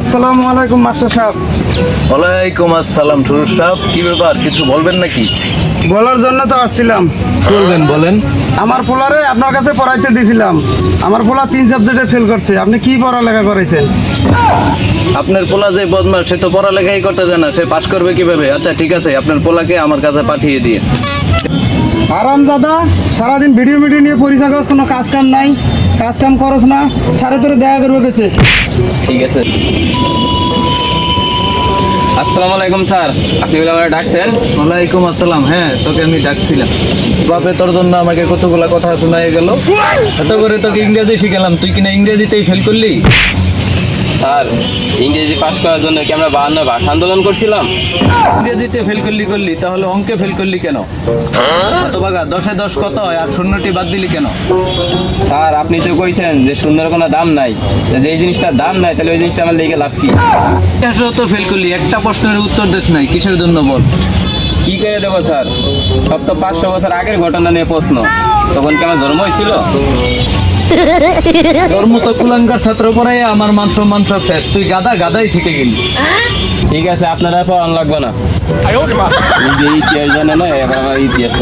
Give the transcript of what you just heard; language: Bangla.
আসসালামু আলাইকুম মাস্টার সাহেব। ওয়ালাইকুম আসসালাম ঠুরুর সাহেব। কি ব্যাপার কিছু বলবেন নাকি? বলার জন্য তো আসছিলাম। বলবেন বলেন। আমার পোলারে আপনার কাছে পড়াইতে দিয়েছিলাম আমার পোলা তিন সাবজেক্টে ফেল করছে। আপনি কি পড়ালেখা করেছেন? আপনার পোলা যে বদমাস সে তো পড়ালেখাই করতে জানে না। সে পাশ করবে কীভাবে? আচ্ছা ঠিক আছে আপনার পোলাকে আমার কাছে পাঠিয়ে দিয়ে আরাম দাদা সারাদিন ভিডিও মিডিও নিয়ে পড়ে থাকস কোনো কাজ কাম নাই কাজ কাম করস না ছাড়ে তোরে দেখা করবে গেছে। ঠিক আছে। আসসালামু আলাইকুম স্যার আপনি বলে আমার ডাকছেন? ওয়ালাইকুম আসসালাম হ্যাঁ তোকে আমি ডাকছিলাম। বাপে তোর জন্য আমাকে কতগুলা কথা শোনাই গেল? এত করে তোকে ইংরেজি শিখালাম তুই কিনা ইংরেজিতেই ফেল করলি? স্যার ইংরেজি পাস করার জন্য কি আমরা বাহান্ন ভাষা আন্দোলন করছিলাম? ইংরেজিতে ফেল করলি করলি তাহলে অঙ্কে ফেল করলি কেন? কত বাগা দশে দশ কত হয় আর শূন্যটি বাদ দিলি কেন? স্যার আপনি তো কইছেন যে সুন্দর কোনো দাম নাই। যে জিনিসটার দাম নাই তাহলে ওই জিনিসটা আমার লেগে লাভ কি? তো ফেল করলি একটা প্রশ্নের উত্তর দিস নাই কিসের জন্য বল? কি করে দেবো স্যার? সব তো পাঁচশো বছর আগের ঘটনা নিয়ে প্রশ্ন। তখন কি আমার জন্ম হয়েছিল তোর মতো কুলাঙ্কার ছাত্র পরে আমার মান সম্মান সব শেষ। তুই গাদা গাদাই ঠিকে গেলি ঠিক আছে আপনারা পড়ান লাগবে না। নিজে ইতিহাস জানে না এবার আমার ইতিহাস